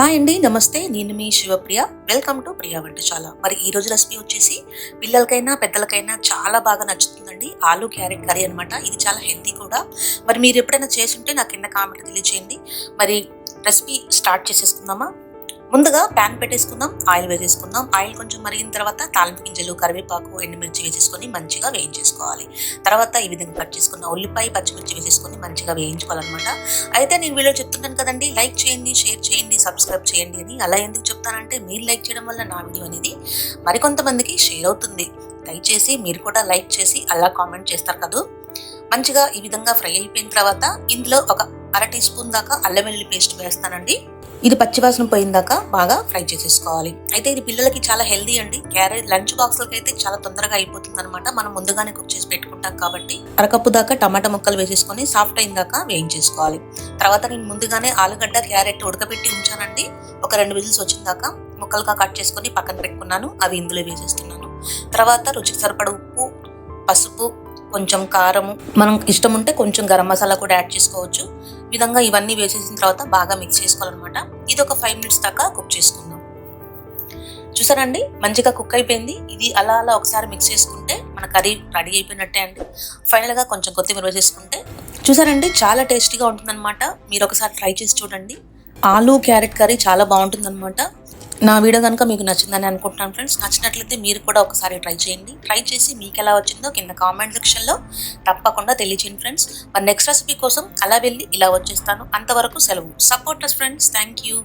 Hi అండి నమస్తే. నేను మీ Shivapriya. Welcome to Priya Vantasala. మరి ఈ రోజు రెసిపీ వచ్చేసి పిల్లలకైనా పెద్దలకైనా చాలా బాగా నచ్చుతుందండి. ఆలు క్యారెట్ కర్రీ అనమాట ఇది చాలా హెల్తీ కూడా. మరి మీరు ఎప్పుడైనా చేసుంటే నాకు కింద కామెంట్ తెలియజేయండి మరి రెసిపీ స్టార్ట్ చేసేసుకుందామా? ముందుగా ప్యాన్ పెట్టేసుకుందాం ఆయిల్ వేసేసుకుందాం. ఆయిల్ కొంచెం మరిగిన తర్వాత తాలింపు గింజలు కరివేపాకు ఎండుమిర్చి వేసేసుకొని మంచిగా వేయించేసుకోవాలి. తర్వాత ఈ విధంగా కట్ చేసుకున్న ఉల్లిపాయ పచ్చిమిర్చి వేసేసుకొని మంచిగా వేయించుకోవాలన్నమాట. అయితే నేను వీడియో చెప్తున్నాను కదండి లైక్ చేయండి షేర్ చేయండి సబ్స్క్రైబ్ చేయండి అని అలా ఎందుకు చెప్తానంటే మీరు లైక్ చేయడం వల్ల నా వీడియో అనేది మరికొంతమందికి షేర్ అవుతుంది. దయచేసి మీరు కూడా లైక్ చేసి అలా కామెంట్ చేస్తారు కదా. మంచిగా ఈ విధంగా ఫ్రై అయిపోయిన తర్వాత ఇందులో ఒక అర టీ స్పూన్ దాకా అల్లం వెల్లుల్లి పేస్ట్ వేస్తానండి. ఇది పచ్చివాసన పోయిందాక బాగా ఫ్రై చేసేసుకోవాలి. అయితే ఇది పిల్లలకి చాలా హెల్దీ అండి. క్యారెట్ లంచ్ బాక్స్లకి అయితే చాలా తొందరగా అయిపోతుంది అనమాట మనం ముందుగానే కుక్ చేసి పెట్టుకుంటాం కాబట్టి. అరకప్పు దాకా టమాటా ముక్కలు వేసేసుకొని సాఫ్ట్ అయిన దాకా వేయించేసుకోవాలి. తర్వాత నేను ముందుగానే ఆలుగడ్డ క్యారెట్ ఉడకబెట్టి ఉంచానండి. ఒక రెండు విజిల్స్ వచ్చిన దాకా ముక్కలుగా కట్ చేసుకొని పక్కన పెట్టుకున్నాను. అవి ఇందులో వేసేస్తున్నాను. తర్వాత రుచికి సరిపడ ఉప్పు పసుపు కొంచెం కారము మనం ఇష్టం ఉంటే కొంచెం గరం మసాలా కూడా యాడ్ చేసుకోవచ్చు. విధంగా ఇవన్నీ వేసేసిన తర్వాత బాగా మిక్స్ చేసుకోవాలన్నమాట. ఇది ఒక ఫైవ్ మినిట్స్ దాకా కుక్ చేసుకుందాం. చూసారండి? మంచిగా కుక్ అయిపోయింది. ఇది అలా అలా ఒకసారి మిక్స్ చేసుకుంటే మన కర్రీ రెడీ అయిపోయినట్టే అండి. ఫైనల్గా కొంచెం కొత్తిమీర వేసేసుకుంటే. చూసారండి? చాలా టేస్టీగా ఉంటుందన్నమాట. మీరు ఒకసారి ట్రై చేసి చూడండి. ఆలు క్యారెట్ కర్రీ చాలా బాగుంటుందన్నమాట. నా వీడియో కనుక మీకు నచ్చిందని అనుకుంటున్నాను ఫ్రెండ్స్ నచ్చినట్లయితే మీరు కూడా ఒకసారి ట్రై చేయండి. ట్రై చేసి మీకు ఎలా వచ్చిందో కింద కామెంట్ సెక్షన్లో తప్పకుండా తెలియచేయండి ఫ్రెండ్స్ మరి నెక్స్ట్ రెసిపీ కోసం అలా వెళ్ళి ఇలా వచ్చేస్తాను. అంతవరకు సెలవు. Supporters friends thank you